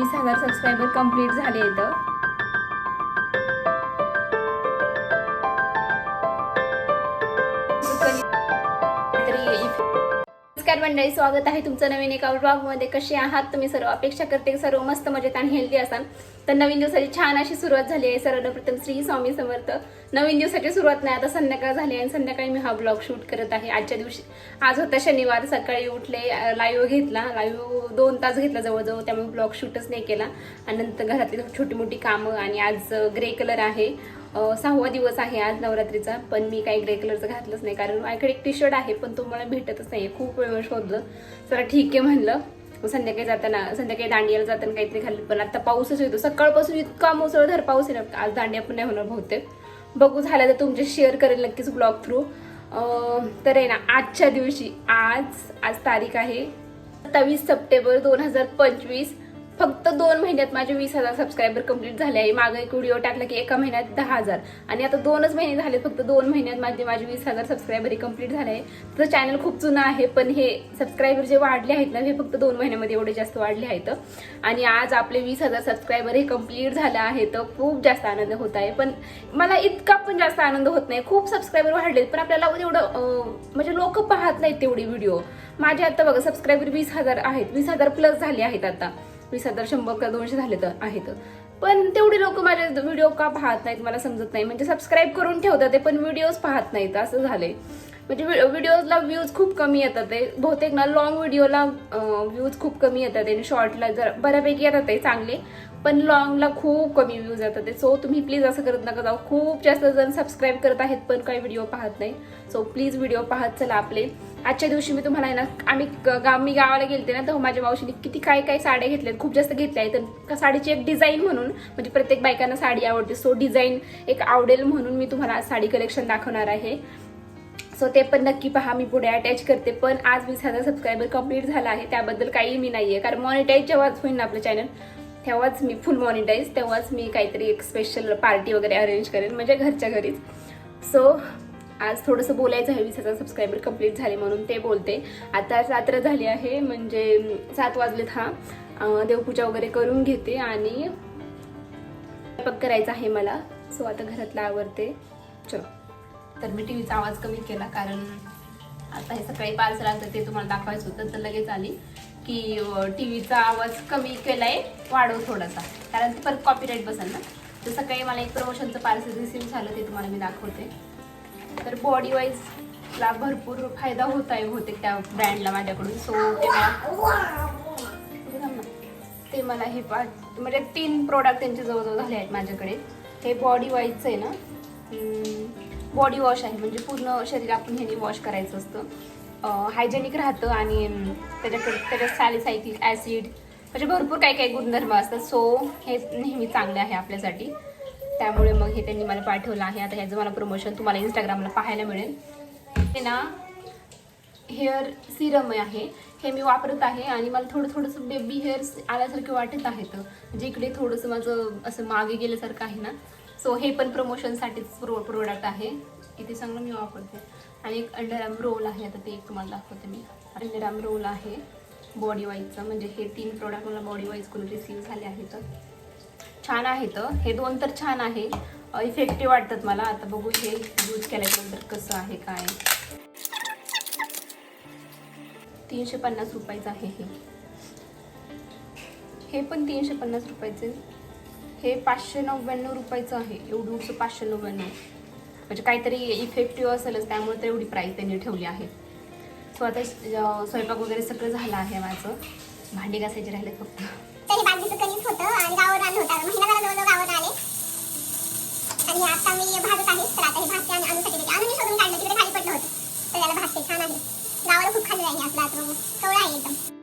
वीस हजार subscriber complete झाले येतं नमस्कार मंडळी स्वागत आहे तुमचं नवीन एका ब्लॉगमध्ये कसे आहात? तुम्ही सर्व अपेक्षा करते सर्व मस्त मजेत आणि हेल्दी असाल. तर नवीन दिवसाची छान अशी सुरुवात झाली आहे. सर्वप्रथम श्री स्वामी समर्थ. नवीन दिवसाची सुरुवात नाही आता संध्याकाळ झाली आहे आणि संध्याकाळी मी हा ब्लॉग शूट करत आहे. आजच्या दिवशी आज होता शनिवार सकाळी उठले लाईव्ह घेतला. लाईव्ह दोन तास घेतला जवळजवळ त्यामुळे ब्लॉग शूटच नाही केला. आणि नंतर घरातली छोटी मोठी कामं आणि आज ग्रे कलर आहे. सहावा दिवस आहे आज नवरात्रीचा पण मी काही ग्रे कलरचं घातलंच नाही कारण माझ्याकडे एक टी शर्ट आहे पण तो मला भेटतच नाही खूप वेळ शोधलं. चला ठीक आहे म्हणलं. मग संध्याकाळी जाताना संध्याकाळी दांडियाला जाताना काहीतरी खाल्लं. पण आता पाऊसच येतो. सकाळपासून इतका मुसळधार पाऊस आहे ना आज दांडिया पण नाही होणार बहुतेक. बघू झालं तर तुमचे शेअर करेल नक्कीच ब्लॉग थ्रू तर आहे ना आजच्या दिवशी आज आज तारीख आहे सत्तावीस सप्टेंबर दोन हजार पंचवीस. फक्त दोन महिन्यात माझे वीस हजार सबस्क्रायबर कंप्लीट झाले आहे. मागे एक व्हिडिओ टाकला की एका महिन्यात दहा हजार. आणि आता दोनच महिने झाले फक्त दोन महिन्यात माझे माझे वीस हजार सबस्क्रायबर कंप्लीट झाले आहे. तर चॅनल खूप जुनं आहे पण हे सबस्क्रायबर जे वाढले आहेत ना हे फक्त दोन महिन्यामध्ये एवढे जास्त वाढले आहेत. आणि आज आपले वीस हजार सबस्क्रायबर हे कंप्लीट झालं आहे तर खूप जास्त आनंद होत आहे. पण मला इतका पण जास्त आनंद होत नाही. खूप सबस्क्रायबर वाढलेत पण आपल्याला एवढं म्हणजे लोक पाहत नाहीत तेवढी व्हिडिओ माझे आता बघा सबस्क्रायबर वीस हजार आहेत. वीस हजार प्लस झाले आहेत आता. वीस हजार शंभर का दोनशे झाले तर आहेत. पण तेवढे लोक माझे व्हिडिओ का पाहत नाहीत मला समजत नाही. म्हणजे सबस्क्राईब करून ठेवतात ते पण व्हिडिओज पाहत नाहीत. असं झालंय. म्हणजे व्हिडिओजला व्ह्यूज खूप कमी येतात ते. बहुतेक ना लॉंग व्हिडिओला व्ह्यूज खूप कमी येतात. आणि शॉर्टला जर बऱ्यापैकी येतात ते चांगले. पण लॉंगला खूप कमी व्ह्यूज येतात ते. सो तुम्ही प्लीज असं करत नका जाऊ. खूप जास्त जण सबस्क्राईब करत आहेत पण काही व्हिडिओ पाहत नाही. सो प्लीज व्हिडिओ पाहत चला आपले. आजच्या दिवशी मी तुम्हाला आहे ना आम्ही गाव मी गावाला गेलते ना तर हो, माझ्या मावशीने किती काय काय साड्या घेतल्यात खूप जास्त घेतल्या आहेत. तर का साडीची एक डिझाईन म्हणून म्हणजे प्रत्येक बायकांना साडी आवडते. सो डिझाईन एक आवडेल म्हणून मी तुम्हाला साडी कलेक्शन दाखवणार आहे. सो ते पण नक्की पहा मी पुढे अटॅच करते. पण आज वीस हजार सबस्क्रायबर कंप्लीट झाला आहे त्याबद्दल काही मी नाही आहे कारण मॉनिटाईज जेव्हाच होईल ना आपलं चॅनल तेव्हाच मी फुल मॉनिटाईज तेव्हाच मी काहीतरी एक स्पेशल पार्टी वगैरे अरेंज करेन म्हणजे घरच्या घरीच. सो आज थोडंसं बोलायचं आहे वीस हजार सबस्क्रायबर कंप्लीट झाले म्हणून ते बोलते. आता रात्र झाली आहे म्हणजे सात वाजलेत हा. देवपूजा वगैरे करून घेते आणि स्वयंपाक करायचा आहे मला. सो आता घरातला आवडते चलो. तर मी टी व्हीचा आवाज कमी केला कारण आता हे सकाळी पार्सल आलं ते तुम्हाला दाखवायचं होतं तर लगेच आली. की टी व्हीचा आवाज कमी केलाय वाढव थोडासा. कारण ते परत कॉपीराईट बसेल ना. तर सकाळी मला एक प्रमोशनचं पार्सल रिसीव झालं ते तुम्हाला मी दाखवते. तर बॉडी वाईजला भरपूर फायदा होत आहे बहुतेक त्या ब्रँडला माझ्याकडून. सो ते मला ते मला हे पा म्हणजे तीन प्रोडक्ट त्यांचे जवळजवळ झाले आहेत माझ्याकडे. हे बॉडी वाईजचं आहे ना. बॉडी वॉश आहे. म्हणजे पूर्ण शरीर आपण ह्याने वॉश करायचं असतं. हायजेनिक राहतं आणि त्याच्याकडे त्याच्यात सॅलिसायक्लिक ॲसिड म्हणजे भरपूर काही काही गुणधर्म असतात. सो हे नेहमी चांगले आहे आपल्यासाठी. त्यामुळे मग हे त्यांनी मला पाठवलं आहे. आता ह्याचं मला प्रमोशन तुम्हाला इंस्टाग्रामला पाहायला मिळेल. हे ना हेअर सिरम आहे. हे मी वापरत आहे आणि मला थोडं थोडंसं बेबी हेअर्स आल्यासारखे वाटत आहेत म्हणजे इकडे थोडंसं माझं असं मागे गेल्यासारखं आहे ना. सो हे पण प्रमोशनसाठीच प्रो प्रोडक्ट आहे. इथे चांगलं मी वापरते. आणि एक अंडरआर्म रोल आहे आता ते एक तुम्हाला दाखवते मी. अंडरआर्म रोल आहे बॉडी वाईजचं म्हणजे हे तीन प्रोडक्ट मला बॉडी वाईज करून रिसीव झाले आहेत छान आहेत हे दोन तर छान आहे. इफेक्टिव्ह वाटतात मला. आता बघू हे यूज केल्याच्यानंतर कसं आहे काय. तीनशे पन्नास रुपयाचं आहे हे. हे पण तीनशे पन्नास रुपयाचे. हे पाचशे नव्याण्णव रुपयाचं आहे. एवढं पाचशे नव्याण्णव. म्हणजे काहीतरी इफेक्टिव्ह असेलच त्यामुळे तर एवढी प्राईस त्यांनी ठेवली आहे. सो आता स्वयंपाक वगैरे सगळं झालं आहे माझं. भांडी घासायचे राहिले फक्त. होतं आणि गावावर आलं होतं गावावर आले आणि आता मी भाजत आहे तर आता हे भाजते आणि आणूसाठी देते आणून शोधून काढलं तिकडे खाली पडलं होतं. तर त्याला भाजते छान आहे. गावाला खूप खाल्लं आहे आज आता कवळा आहे एकदम.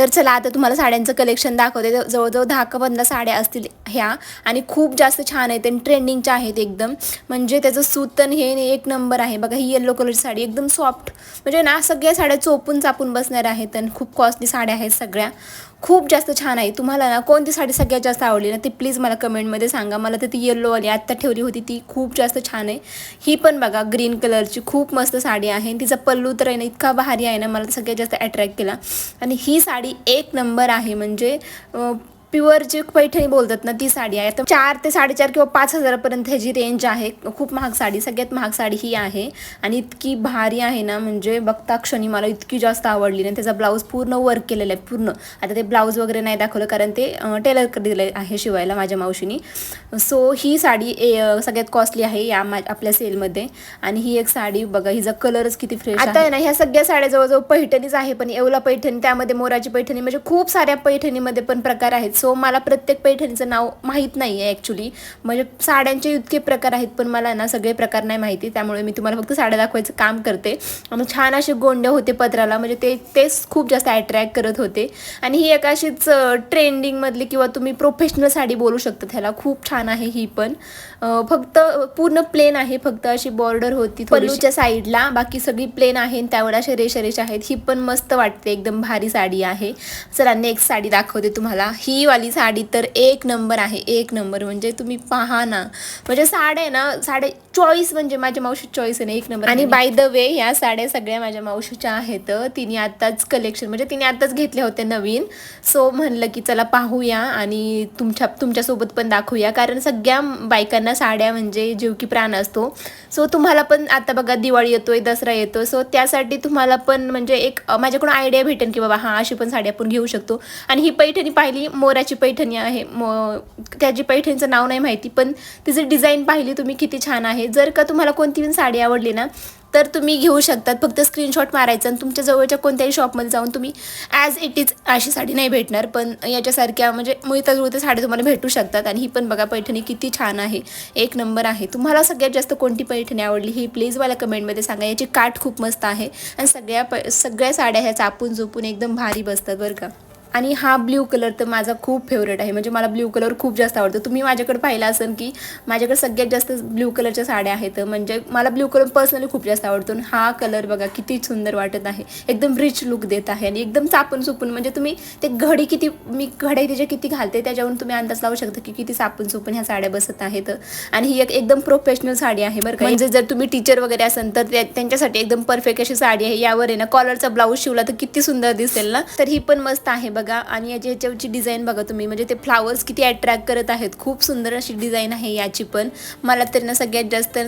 तर चला आता तुम्हाला साड्यांचं कलेक्शन दाखवते. जवळजवळ दहा का पंधरा साड्या असतील ह्या. आणि खूप जास्त छान आहेत आणि ट्रेंडिंगच्या आहेत एकदम. म्हणजे त्याचं सूतन हे एक नंबर आहे. बघा ही येल्लो कलरची साडी एकदम सॉफ्ट म्हणजे ना सगळ्या साड्या चोपून चापून बसणार आहेत आणि खूप कॉस्टली साड्या आहेत सगळ्या. खूप जास्त छान आहे. तुम्हाला ना कोणती साडी सगळ्यात जास्त आवडली ना ती प्लीज मला कमेंटमध्ये सांगा. मला तर ती येल्लोवाली आत्ता ठेवली होती ती खूप जास्त छान आहे. ही पण बघा ग्रीन कलरची खूप मस्त साडी आहे. तिचा पल्लू तर आहे ना इतका भारी आहे ना मला सगळ्यात जास्त अट्रॅक्ट केला. आणि ही साडी एक नंबर आहे. म्हणजे प्युअर जे पैठणी बोलतात ना ती साडी आहे. तर चार ते साडेचार किंवा पाच हजारापर्यंत ह्याची रेंज आहे. खूप महाग साडी सगळ्यात महाग साडी ही आहे. आणि इतकी भारी आहे ना म्हणजे बघता क्षणी मला इतकी जास्त आवडली ना त्याचा ब्लाऊज पूर्ण वर्क केलेला आहे पूर्ण. आता ते ब्लाऊज वगैरे नाही दाखवलं कारण ते टेलरकडे दिलं आहे शिवायला माझ्या मावशीनी. सो ही साडी ए, सगळ्यात कॉस्टली आहे या मा आपल्या सेलमध्ये आणि ही एक साडी बघा हिचा कलरच किती फ्रेश आता आहे. ना ह्या सगळ्या साड्या जवळजवळ पैठणीच आहे पण येवला पैठणी त्यामध्ये मोराची पैठणी म्हणजे खूप साऱ्या पैठणीमध्ये पण प्रकार आहेत. सो मला प्रत्येक पैठणीचं नाव माहीत नाही आहे ॲक्च्युली म्हणजे साड्यांचे इतके प्रकार आहेत पण मला ना सगळे प्रकार नाही माहिती. त्यामुळे मी तुम्हाला फक्त साड्या दाखवायचं काम करते. आणि छान असे गोंडे होते पत्राला म्हणजे ते तेच खूप जास्त अट्रॅक्ट करत होते. आणि ही एक अशीच ट्रेंडिंगमधली किंवा तुम्ही प्रोफेशनल साडी बोलू शकता ह्याला खूप छान आहे ही पण. फक्त पूर्ण प्लेन आहे. फक्त अशी बॉर्डर होती पल्लूच्या साईडला. बाकी सगळी प्लेन आहे त्यावर असे रेषा रेषा आहेत. ही पण मस्त वाटते. एकदम भारी साडी आहे. चला नेक्स्ट साडी दाखवते तुम्हाला. ही वाली साडी तर एक नंबर आहे एक नंबर. म्हणजे तुम्ही पहा ना. म्हणजे साड्या आहे ना साडे चॉईस म्हणजे माझ्या मावशी चॉईस आहे ना एक नंबर. आणि बाय द वे ह्या साड्या सगळ्या माझ्या मावशीच्या आहेत. तिने आत्ताच कलेक्शन म्हणजे तिने आत्ताच घेतल्या होत्या नवीन. सो म्हणलं की चला पाहूया आणि तुमच्या तुमच्यासोबत पण दाखवूया. कारण सगळ्या बायकांना साड्या म्हणजे जीव की प्राण असतो. सो तुम्हाला पण आता बघा दिवाळी येतोय दसरा येतो सो त्यासाठी तुम्हाला पण म्हणजे एक माझ्याकडून आयडिया भेटेल की बाबा हां अशी पण साडी आपण घेऊ शकतो. आणि ही पैठणी पाहिली मोराची पैठणी आहे? मो त्याची पैठणीचं नाव नाही माहिती पण तिची डिझाईन पाहिली तुम्ही किती छान आहे. जर का तुम्हाला कोणती पण साडी आवडली ना तर तुम्ही घेऊ शकतात. फक्त स्क्रीनशॉट मारायचं आणि तुमच्या जवळच्या कोणत्याही शॉपमध्ये जाऊन तुम्ही ॲज इट इज अशी साडी नाही भेटणार. पण याच्यासारख्या म्हणजे मुळता जुळत्या साड्या तुम्हाला भेटू शकतात आणि ही पण बघा पैठणी किती छान आहे. एक नंबर आहे. तुम्हाला सगळ्यात जास्त कोणती पैठणी आवडली ही प्लीज मला कमेंटमध्ये सांगा. याची काठ खूप मस्त आहे आणि सगळ्या प सगळ्या साड्या ह्या चापून झोपून एकदम भारी बसतात बरं का. आणि हा ब्ल्यू कलर तर माझा खूप फेवरेट आहे. म्हणजे मला ब्ल्यू कलर खूप जास्त आवडतो. तुम्ही माझ्याकडे पाहिलं असेल की माझ्याकडे सगळ्यात जास्त ब्ल्यू कलरच्या साड्या आहेत. म्हणजे मला ब्ल्यू कलर पर्सनली खूप जास्त आवडतो. आणि हा कलर बघा किती सुंदर वाटत आहे. एकदम रिच लुक देत आहे. आणि एकदम चापून चुपून म्हणजे तुम्ही ते घडी किती मी घड्या तिच्या किती घालते त्याच्यावरून तुम्ही अंदाज लावू शकता की किती चापून चुपून ह्या साड्या बसत आहेत. आणि ही एक एकदम प्रोफेशनल साडी आहे बरं का. म्हणजे जर तुम्ही टीचर वगैरे असाल तर त्या- त्यांच्यासाठी एकदम परफेक्ट अशी साडी आहे. यावर आहे ना कॉलरचा ब्लाऊज शिवला तर किती सुंदर दिसेल ना. तर ही पण मस्त आहे बघा. बघा. आणि याची याच्यावरची डिझाईन बघा तुम्ही. म्हणजे ते फ्लावर्स किती अट्रॅक्ट करत आहेत. खूप सुंदर अशी डिझाईन आहे याची पण. मला तर ना सगळ्यात जास्त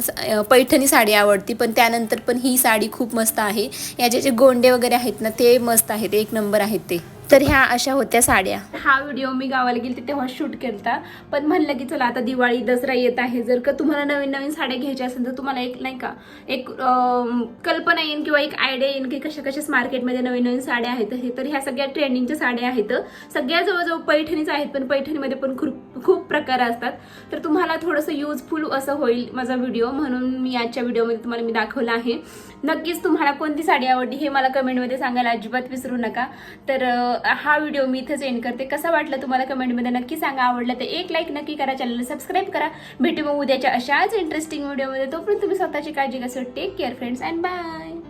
पैठणी साडी आवडती. पण त्यानंतर पण ही साडी खूप मस्त आहे. याचे जे गोंडे वगैरे आहेत ना ते मस्त आहेत. एक नंबर आहेत ते. तर ह्या अशा होत्या साड्या. हा व्हिडिओ मी गावाला गेली तेव्हा शूट केलता. पण म्हणलं की चला आता दिवाळी दसरा येत आहे. जर का तुम्हाला नवीन नवीन साड्या घ्यायच्या असेल तर तुम्हाला एक नाही का एक कल्पना येईन किंवा एक आयडिया येईन की कशा कशाच मार्केटमध्ये नवीन नवीन साड्या आहेत हे. तर ह्या सगळ्या ट्रेंडिंगच्या साड्या आहेत. सगळ्या जवळजवळ पैठणीच आहेत पण पैठणीमध्ये पण खूप खूप प्रकार असतात. तर तुम्हाला थोडंसं युजफुल असं होईल माझा व्हिडिओ म्हणून मी आजच्या व्हिडिओमध्ये तुम्हाला मी दाखवला आहे. नक्कीच तुम्हाला कोणती साडी आवडली हे मला कमेंटमध्ये सांगायला अजिबात विसरू नका. तर हा व्हिडिओ मी इथंच एंड करते. कसा वाटलं तुम्हाला कमेंटमध्ये नक्की सांगा. आवडलं तर एक लाईक नक्की करा. चॅनलला सबस्क्राईब करा. भेटू मग उद्याच्या अशाच इंटरेस्टिंग व्हिडिओमध्ये तोपर्यंत तुम्ही स्वतःची काळजी कसं take care friends and bye